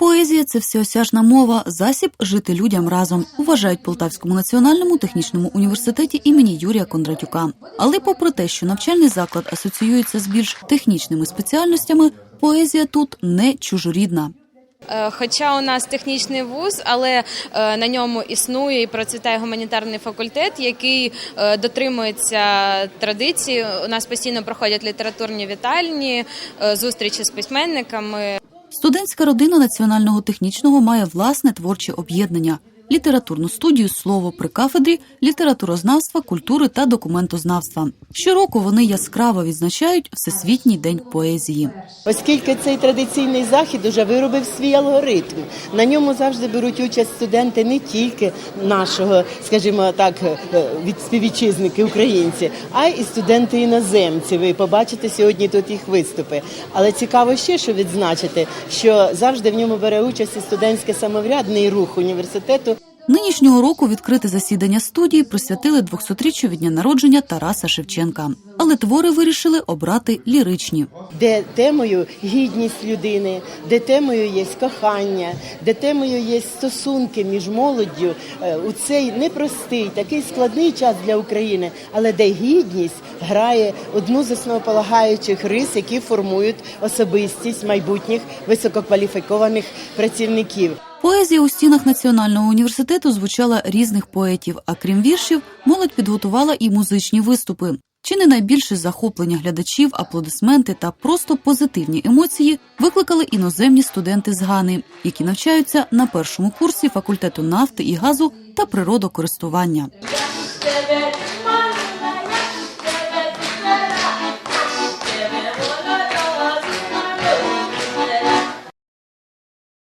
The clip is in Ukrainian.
Поезія це всеосяжна мова, засіб жити людям разом, вважають Полтавському національному технічному університеті імені Юрія Кондратюка. Але попри те, що навчальний заклад асоціюється з більш технічними спеціальностями, поезія тут не чужорідна. Е, Хоча у нас технічний вуз, але е, на ньому існує і процвітає гуманітарний факультет, який е, дотримується традицій. У нас постійно проходять літературні вітальні, зустрічі з письменниками. Студентська родина національного технічного має власне творче об'єднання. Літературну студію слово при кафедрі літературознавства, культури та документознавства. Щороку вони яскраво відзначають Всесвітній день поезії. Оскільки цей традиційний захід уже виробив свій алгоритм, на ньому завжди беруть участь студенти не тільки нашого, скажімо так, е, від співвітчизники українці, а й студенти іноземці. Ви побачите сьогодні тут їх виступи. Але цікаво ще, що відзначити, що завжди в ньому бере участь і студентський самоврядний рух університету. Нинішнього року відкрите засідання студії присвятили 200-річчю від дня народження Тараса Шевченка. Але твори вирішили обрати ліричні. де темою гідність людини, де темою є кохання, де темою є стосунки між молоддю е, у цей непростий, такий складний час для України, але де гідність грає одну з основополагаючих рис, які формують особистість майбутніх висококваліфікованих працівників. Поезія у стінах національного університету звучала різних поетів. А крім віршів, молодь підготувала і музичні виступи. Чи не найбільше захоплення глядачів, аплодисменти та просто позитивні емоції викликали іноземні студенти з Гани, які навчаються на першому курсі факультету нафти і газу та природокористування.